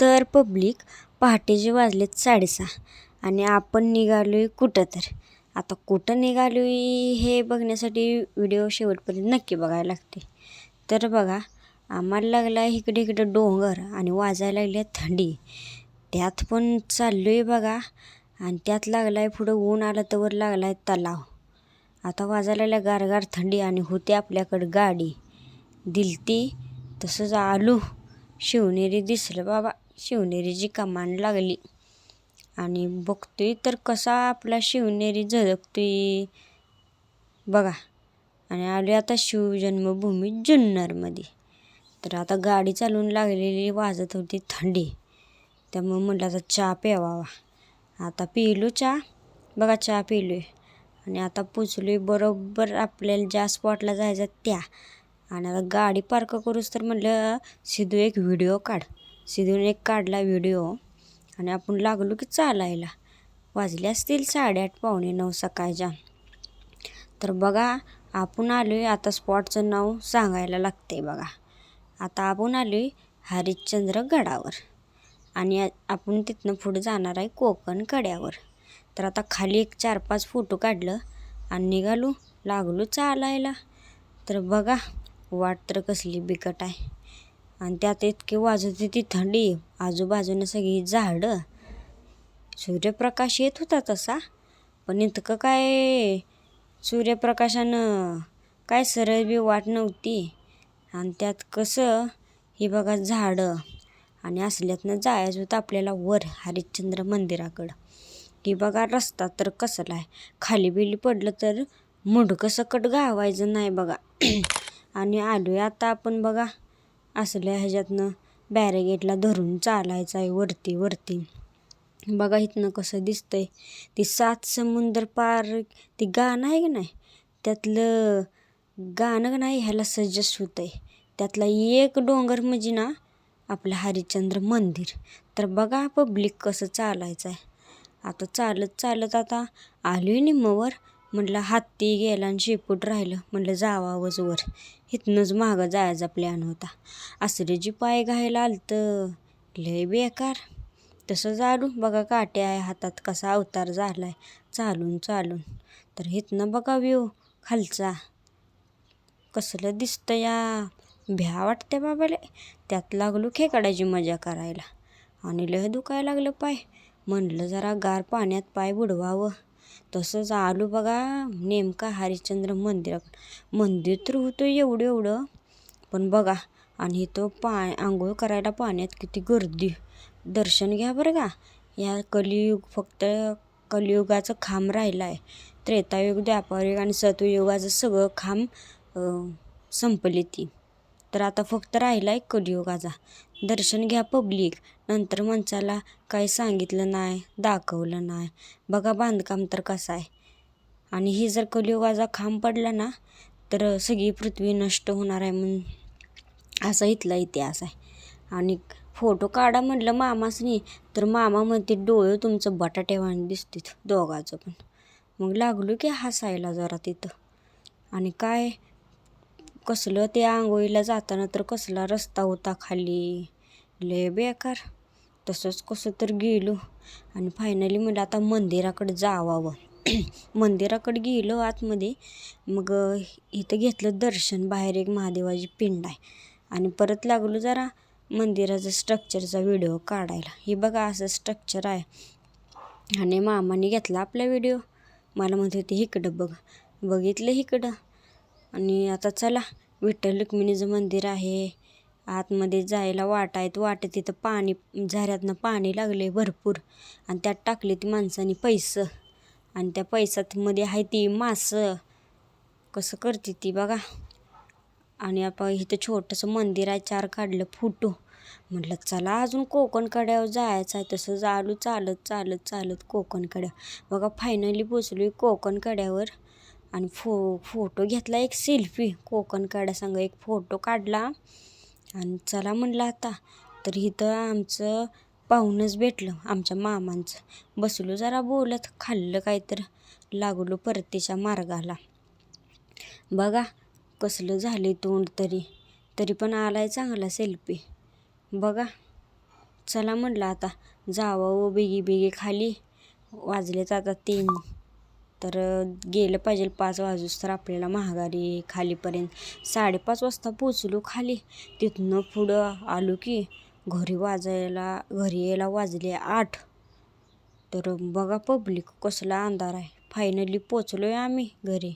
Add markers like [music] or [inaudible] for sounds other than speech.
तर पब्लिक पहाटेचे वाजलेत साडेसहा. आणि आपण निघालो आहे कुठं तर. आता कुठं निघालो आहे हे बघण्यासाठी व्हिडिओ शेवटपर्यंत नक्की बघायला लागते. तर बघा आम्हाला लागला आहे इकडे इकडं डोंगर आणि वाजायला लागली आहे थंडी. त्यात पण चाललो आहे बघा आणि त्यात लागला आहे पुढं ऊन आलं तर लागला आहे तलाव. आता वाजायला लागल्या गारगार थंडी आणि होती आपल्याकडं गाडी. दिलती तसंच आलू. शिवनेरी दिसलं बाबा. शिवनेरीची कमान लागली. आणि बघतोय तर कसा आपला शिवनेरी झळकतोय. बघा. आणि आलो आता शिवजन्मभूमी जुन्नरमध्ये. तर आता गाडी चालवून लागलेली वाजत होती थंडी. त्यामुळं म्हटलं आता चहा प्यावा आता पिलो चहा. बघा चहा पिलो आहे आणि आता पोचलो आहे बरोबर आपल्याला ज्या स्पॉटला जायचं त्या. आणि आता गाडी पार्क करूच तर म्हटलं सिधू एक व्हिडिओ काढ. सिधून एक काढला व्हिडिओ आणि आपण लागलो की चालायला. वाजले असतील साडेआठ पावणे नऊ सकाळच्या. तर बघा आपण आलो आहे आता स्पॉटचं नाव सांगायला लागते बघा. आता आपण आलो आहे हरिश्चंद्र गडावर आणि आपण तिथनं पुढं जाणार आहे कोकण कड्यावर. तर आता खाली एक चार पाच फोटो काढलं आणि निघालो लागलो चालायला. तर बघा वाट तर कसली बिकट आहे. आणि त्यात इतकी वाजत होती थंडी. आजूबाजूनं सगळी झाडं. सूर्यप्रकाश येत होता तसा. पण इतकं काय सूर्यप्रकाशानं काय सरळ बी वाट नव्हती. आणि त्यात कसं ही बघा झाडं. आणि असल्यातनं जायचं होतं आपल्याला वर हरिश्चंद्र मंदिराकडं. की बघा रस्ता तर कसला आहे खाली बिली पडलं तर मुंडकं सकट गावायचं नाही बघा. [clears throat] आणि आलो आहे आता आपण बघा. असल्या ह्याच्यातनं बॅरेगेटला धरून चालायचं आहे वरती वरती. बघा इथनं कसं दिसतंय. ती सात समुंदर पार ती गाणं आहे की नाही? त्यातलं गाणं का नाही ह्याला सजेस्ट होतं आहे त्यातला एक डोंगर म्हणजे ना आपलं हरिश्चंद्र मंदिर. तर बघा पब्लिक कसं चालायचं आहे आता चालत चालत आता आलो आहे निम्मवर. म्हटलं हत्ती गेला आणि शेपूट राहिलं. म्हटलं जावावंच वर. इथनंच मागं जायचा प्लॅन होता. असरे पाय घायला आलं तर लय बेकार. तसं जाडू बघा काटे आहे हातात. कसा अवतार झाला आहे चालून चालून. तर इथनं बघा व्यू खालचा. कसलं दिसतं या. भ्या वाटते बाबाले. त्यात लागलो खेकड्याची मजा करायला. आणि लय दुखायला लागलं पाय. म्हणलं जरा गार पाण्यात पाय बुडवावं. तसंच आलो बघा नेमका हरिश्चंद्र मंदिराकडं मंदिर तर होतं एवढं एवढं पण बघा आणि इथं पा आंघोळ करायला पाण्यात किती गर्दी. दर्शन घ्या बरं का. या कलियुग फक्त कलियुगाचं खांब राहिलं आहे त्रेतायुग द्वापारयुग आणि सतयुगाचं सगळं खांब संपली ती. तर आता फक्त राहिला आहे कलियुगाचा. दर्शन घ्या पब्लिक. नंतर माणसाला काही सांगितलं नाही दाखवलं नाही. बघा बांधकाम तर कसं आहे. आणि ही जर कलियुगाचा खांब पडला ना तर सगळी पृथ्वी नष्ट होणार आहे म्हणून असा इथला इतिहास आहे. आणि फोटो काढा म्हटलं मामासनी तर मामा म्हणते डोळे तुमचं बटाटेवाणी दिसतात दोघाचं पण. मग लागलो की हसायला जरा तिथं. आणि काय कसलं ते आंघोळीला जाताना तर कसला रस्ता होता खाली. लय बेकार. तसंच कसं तर गेलो आणि फायनली म्हटलं आता मंदिराकडे जावावं. [clears throat] मंदिराकडे गेलो आतमध्ये. मग इथं घेतलं दर्शन बाहेर एक महादेवाची पिंड आहे. आणि परत लागलो जरा मंदिराचं स्ट्रक्चरचा व्हिडिओ काढायला. हे बघा असं स्ट्रक्चर आहे. आणि मामाने घेतला आपला व्हिडिओ मला म्हणत होते इकडं बघ. बघितलं इकडं. आणि आता चला विठ्ठल रुक्मिणीचं मंदिर आहे. आतमध्ये जायला वाट आहेत वाटत तिथं पाणी झऱ्यातनं पाणी लागले भरपूर. आणि त्यात टाकले ती माणसाने पैसं. आणि त्या पैसातमध्ये आहे ती मासं. कसं करते ती बघा. आणि आपण इथं छोटंसं मंदिर आहे. चार काढलं फोटो. म्हटलं चला अजून कोकण कड्यावर जायचं आहे. तसं चालू चालत चालत चालत कोकण कड्या बघा फायनली पोचलो आहे कोकण कड्यावर आणि फो फोटो घेतला एक सेल्फी कोकण काढ्यासंग एक फोटो काढला. आणि चला म्हणलं आता तर इथं आमचं पाहूनच भेटलं आमच्या मामांचं. बसलो जरा बोलत खाल्लं काय तर लागलो परतीच्या मार्गाला. बघा कसलं झालं तोंड तरी तरी पण आलाय चांगला सेल्फी बघा चला म्हटलं आता जावं बेगी बेगी खाली. वाजलेच आता तीन. तर गेलं पाहिजे पाच वाजूस तर आपल्याला महागारी खालीपर्यंत साडेपाच वाजता पोचलो खाली. तिथनं पुढं आलो की घरी वाजायला घरी यायला वाजले आठ. तर बघा पब्लिक कसला अंधार आहे. फायनली पोचलो आहे आम्ही घरी.